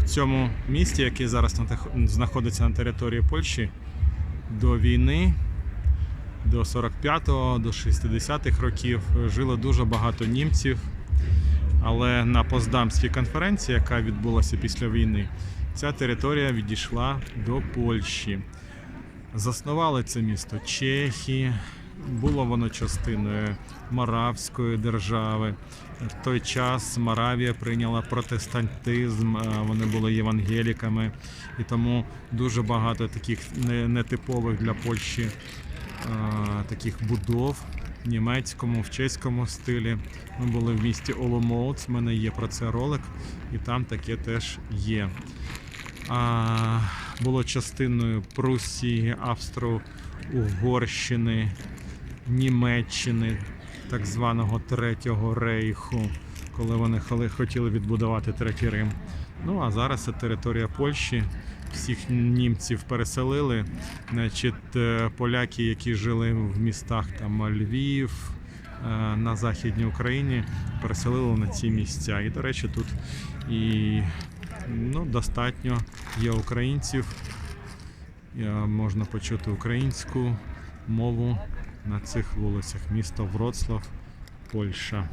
В цьому місті, яке зараз знаходиться на території Польщі, до війни, до 45-го, до 60-х років жило дуже багато німців. Але на Поздамській конференції, яка відбулася після війни, ця територія відійшла до Польщі. Заснували це місто чехи. Було воно частиною Моравської держави. В той час Моравія прийняла протестантизм, е, вони були євангеліками, і тому дуже багато таких нетипових для Польщі е, таких будов в німецькому, в чеському стилі. Ми були в місті Оломоуц, в мене є про це ролик, і там таке теж є. Було частиною Прусії, Австро-Угорщини, Німеччини, так званого Третього рейху, коли вони хотіли відбудувати Третій Рим. Ну а зараз це територія Польщі. Всіх німців переселили. Значить, е, поляки, які жили в містах там Львів, е, на Західній Україні, переселили на ці місця. І, до речі, тут і ну, достатньо є українців. Можна почути українську мову на цих вулицях. Місто Вроцлав, Польща.